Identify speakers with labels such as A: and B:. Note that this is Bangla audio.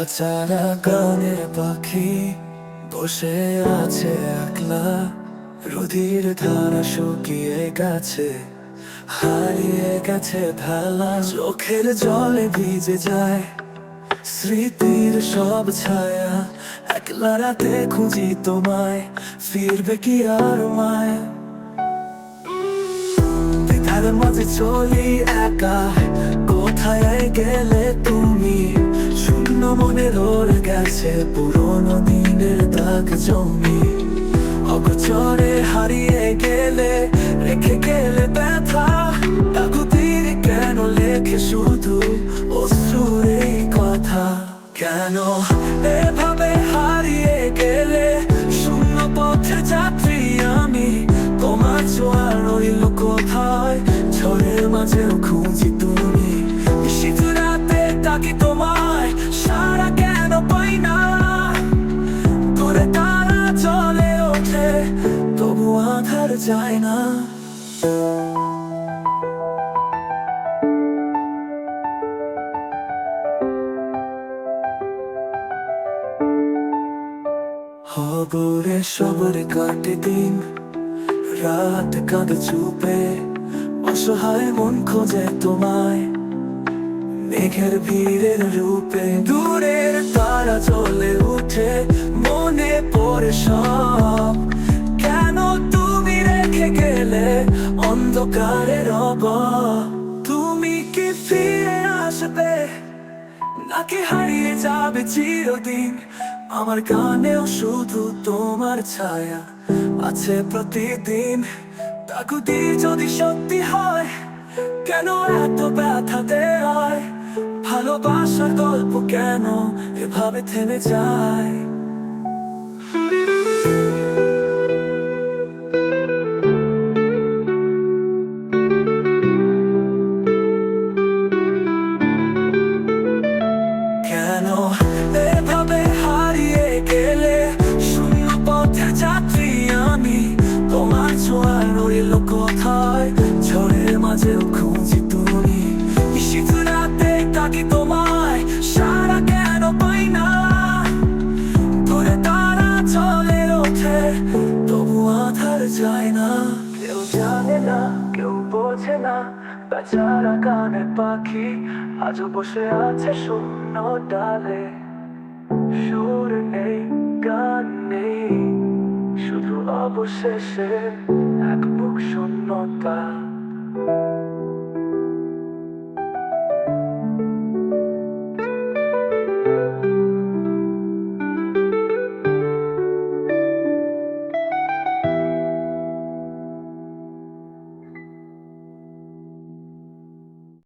A: বেচারা গানের পাখি বসে আছে একলা। রুধির ধারা শুকিয়ে গেছে, হারিয়ে গেছে ভেলা। চোখের জলে ভিজে যায় স্মৃতির সব ছায়া। একলা রাতে খুঁজি তোমায়, ফিরবে কি আর মায়? দ্বিধার মাঝে চলি একা, কোথায় গেলে তুমি? মনে রয়ে গেছে পুরোনো দিনের দাগ জমি। অগচরে হারিয়ে গেলে, রেখে গেলে ব্যথা। কাকুতির কেন লেখে শুধু অসুর কথা? কেন এভাবে হারিয়ে গেলে, শূন্য পথে যাত্রী আমি? তোমার জোয়ার রইল কোথায়? ঝড়ের মাঝেও খুঁজি করে তারা চলে ওঠে, তবু আধার যায় না। হবরে সবরে কাটে দিন, রাত কাঁদে চুপে, অসহায় মন খোঁজে তোমায়। মেঘের ভিড়ের রূপে দূরের তারা চলে উঠে সব। কেন তুমি রেখে গেলে অন্ধকারের রব তুমি কি ফিরে আসবে? নাকি হারিয়ে যাবে চিরদিন? আমার গানেও শুধু তোমার ছায়া আছে প্রতিদিন। তাকুতি যদি সত্যি হয়, কেন এত ব্যথা দেয়? ভালোবাসার গল্প কেন এভাবে থেমে যায়? মাঝেও খুঁজি তুমি শীত রাতে তাকি তোমায় সারা কেন পাই না ধরে তারা চলে ওঠে তবু আধার যায় না কেউ জানে না কেউ বোঝে না বেচারা গানের পাখি আজও বসে আছে শূন্য ডালে সুর নেই গান নেই শুধু অবশেষে এক বুক শূন্যতা